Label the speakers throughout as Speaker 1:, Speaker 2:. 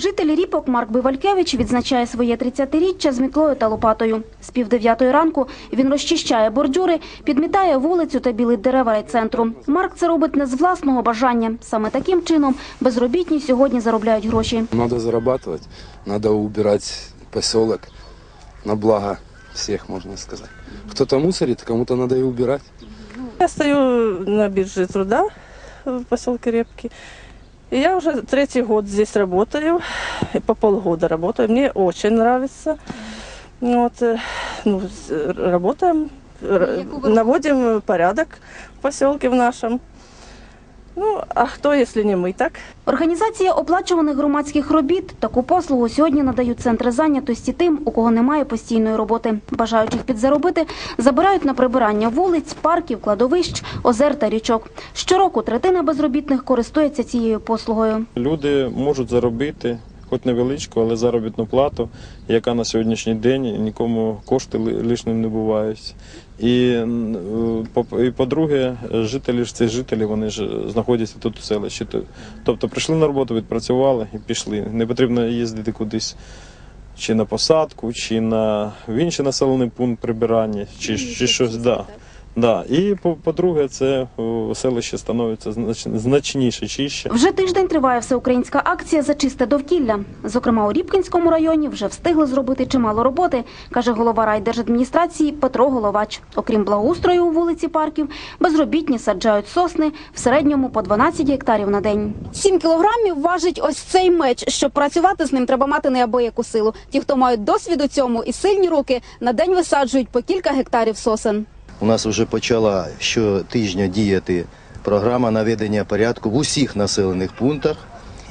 Speaker 1: Житель Ріпок Марк Бивалькевич відзначає своє 30-річчя з мітлою та лопатою. З пів дев'ятої ранку він розчищає бордюри, підмітає вулицю та білить дерева райцентру. Марк це робить не з власного бажання. Саме таким чином безробітні сьогодні заробляють гроші.
Speaker 2: Надо зарабатывать, надо убирать поселок на благо всех, можно сказать. Кто-то мусорит, кому-то надо и убирать.
Speaker 3: Я стою на бирже труда в поселке Репки. И я уже третий год здесь работаю, и по полгода работаю. Мне очень нравится. Вот, э, ну, работаем, наводим порядок в поселке в нашем. Ну, а хто, якщо не ми так?
Speaker 1: Організація оплачуваних громадських робіт таку послугу сьогодні надають центри зайнятості тим, у кого немає постійної роботи. Бажаючих підзаробити забирають на прибирання вулиць, парків, кладовищ, озер та річок. Щороку третина безробітних користується цією послугою.
Speaker 4: Люди можуть заробити, хоч невеличку, але заробітну плату, яка на сьогоднішній день нікому кошти ли- лишнім не бувають. І, і по-друге, жителі ж ці жителі, вони ж знаходяться тут у селищі. То- Тобто прийшли на роботу, відпрацювали і пішли. Не потрібно їздити кудись. Чи на посадку, чи на в інший населений пункт прибирання, чи, чи щось. Да. Да. І по- по-друге, це о, селище становиться знач- значніше, чище.
Speaker 1: Вже тиждень триває всеукраїнська акція за чисте довкілля. Зокрема, у Рібкінському районі вже встигли зробити чимало роботи, каже голова райдержадміністрації Петро Головач. Окрім благоустрою у вулиці парків, безробітні саджають сосни в середньому по 12 гектарів на день.
Speaker 5: 7 кілограмів важить ось цей меч. Щоб працювати з ним, треба мати неабияку силу. Ті, хто мають досвід у цьому і сильні руки, на день висаджують по кілька гектарів сосен.
Speaker 6: У нас вже почала щотижня діяти програма наведення порядку в усіх населених пунктах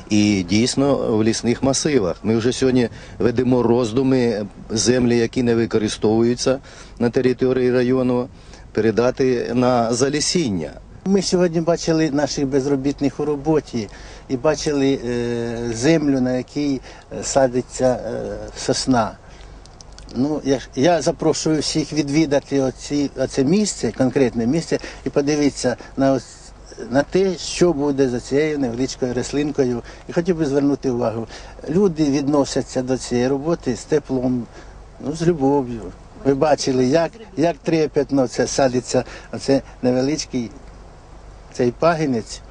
Speaker 6: і дійсно в лісних масивах. Ми вже сьогодні ведемо роздуми землі, які не використовуються на території району, передати на залісіння.
Speaker 7: Ми сьогодні бачили наших безробітних у роботі і бачили е, землю, на якій е, садиться е, сосна. Ну, я, я запрошую всіх відвідати оці, оце місце, конкретне місце, і подивитися на, ось, на те, що буде за цією невеличкою рослинкою. І хотів би звернути увагу. Люди відносяться до цієї роботи з теплом, ну, з любов'ю. Ви бачили, як, як трепетно це садиться, оце невеличкий цей пагінець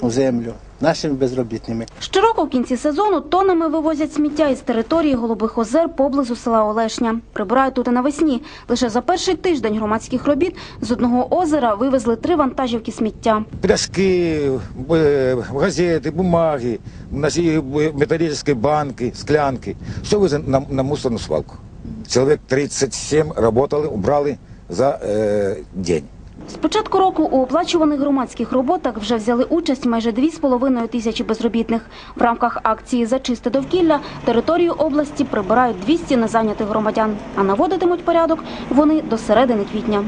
Speaker 7: у землю нашими безробітними.
Speaker 1: Щороку в кінці сезону тонами вивозять сміття із території Голубих озер поблизу села Олешня. Прибирають тут і навесні. Лише за перший тиждень громадських робіт з одного озера вивезли три вантажівки сміття.
Speaker 8: пляски, э, газеты, бумаги, носи- э, металлические банки, склянки. Все везли на, на мусорную свалку. Человек 37 работали, убрали за э, день.
Speaker 1: З початку року у оплачуваних громадських роботах вже взяли участь майже 2,5 тисячі безробітних. В рамках акції «За чисте довкілля» територію області прибирають 200 незайнятих громадян, а наводитимуть порядок вони до середини квітня.